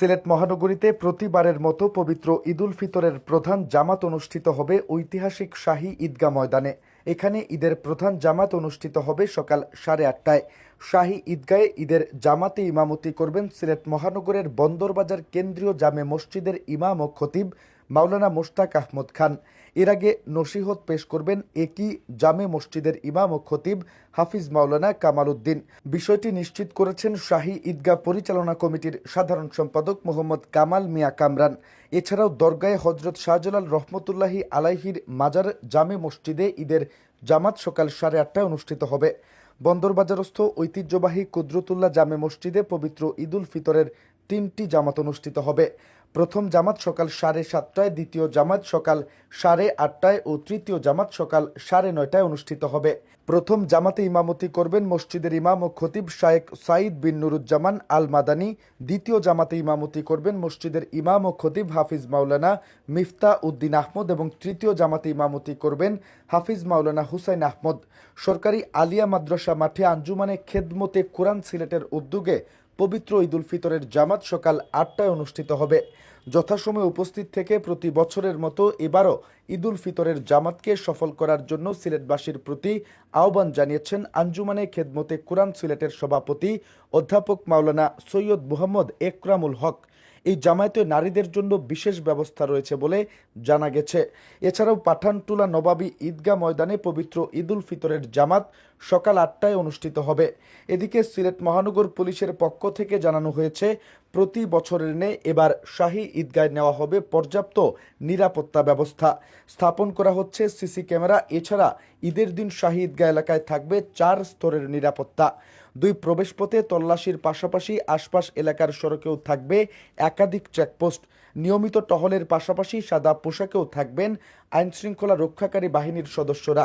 সিলেট মহানগরীতে প্রতিবারের মতো পবিত্র ঈদুল ফিতরের প্রধান জামাত অনুষ্ঠিত হবে ঐতিহাসিক শাহী ঈদগাহ ময়দানে। এখানে ঈদের প্রধান জামাত অনুষ্ঠিত হবে সকাল সাড়ে আটটায়। শাহী ঈদগাহে ঈদের জামাতে ইমামতি করবেন সিলেট মহানগরের বন্দরবাজার কেন্দ্রীয় জামে মসজিদের ইমাম ও খতিব মাওলানা মোশতাক আহমদ খান। এর আগে নসিহত পেশ করবেন একই জামে মসজিদের ইমাম ও খতিব হাফিজ মাওলানা কামাল উদ্দিন। বিষয়টি নিশ্চিত করেছেন শাহী ঈদগাহ পরিচালনা কমিটির সাধারণ সম্পাদক মোহাম্মদ কামাল মিয়া কামরান। এছাড়াও দরগায়ে হজরত শাহজালাল রহমতুল্লাহি আলাইহির মাজার জামে মসজিদে ঈদের জামাত সকাল সাড়ে আটটায় অনুষ্ঠিত হবে। বন্দরবাজারস্থ ঐতিহ্যবাহী কুদরতুল্লাহ জামে মসজিদে পবিত্র ঈদুল ফিতরের তিনটি জামাত অনুষ্ঠিত হবে। প্রথম জামাত সকাল সাড়ে সাতটায়, দ্বিতীয় জামাত সকাল সাড়ে আটটায় ও তৃতীয় জামাত সকাল সাড়ে নয়টায় অনুষ্ঠিত হবে। প্রথম জামাতে ইমামতি করবেন মসজিদের ইমাম ও খতিব শায়েক সাইদ বিন নুরুজ্জামান আল মাদানি দ্বিতীয় জামাতে ইমামতি করবেন মসজিদের ইমাম ও খতিব হাফিজ মাওলানা মিফতা উদ্দিন আহমদ এবং তৃতীয় জামাতে ইমামতি করবেন হাফিজ মাওলানা হুসাইন আহমদ। সরকারি আলিয়া মাদ্রাসা মাঠে আঞ্জুমানে খেদমতে কোরআন সিলেটের উদ্যোগে পবিত্র ঈদুল ফিতরের জামাত সকাল আটটায় অনুষ্ঠিত হবে। যথাসময়ে উপস্থিত থেকে প্রতি বছরের মতো এবারও ঈদুল ফিতরের জামাতকে সফল করার জন্য সিলেটবাসীর প্রতি আহ্বান জানিয়েছেন আঞ্জুমানে খেদমতে কোরআন সিলেটের সভাপতি অধ্যাপক মাওলানা সৈয়দ মুহম্মদ একরামুল হক। এই জামায়াতে নারীদের জন্য বিশেষ ব্যবস্থা রয়েছে বলে জানা গেছে। এছাড়াও পাঠানটুলা নবাবী ঈদগাহ ময়দানে পবিত্র ঈদুল ফিতরের জামাত সকাল আটটায় অনুষ্ঠিত হবে। এদিকে সিলেট মহানগর পুলিশের পক্ষ থেকে জানানো হয়েছে, প্রতি বছরের নে এবার শাহী ঈদগায় নেওয়া হবে পর্যাপ্ত নিরাপত্তা ব্যবস্থা। স্থাপন করা হচ্ছে সিসি ক্যামেরা, এছাড়া ঈদের দিন শাহী ঈদগাহ এলাকায় থাকবে চার স্তরের নিরাপত্তা। দুই প্রবেশপথে তল্লাশির পাশাপাশি আশপাশ এলাকার সড়কেও থাকবে একাধিক চেকপোস্ট। নিয়মিত টহলের পাশাপাশি সাদা পোশাকেও থাকবেন আইনশৃঙ্খলা রক্ষাকারী বাহিনীর সদস্যরা।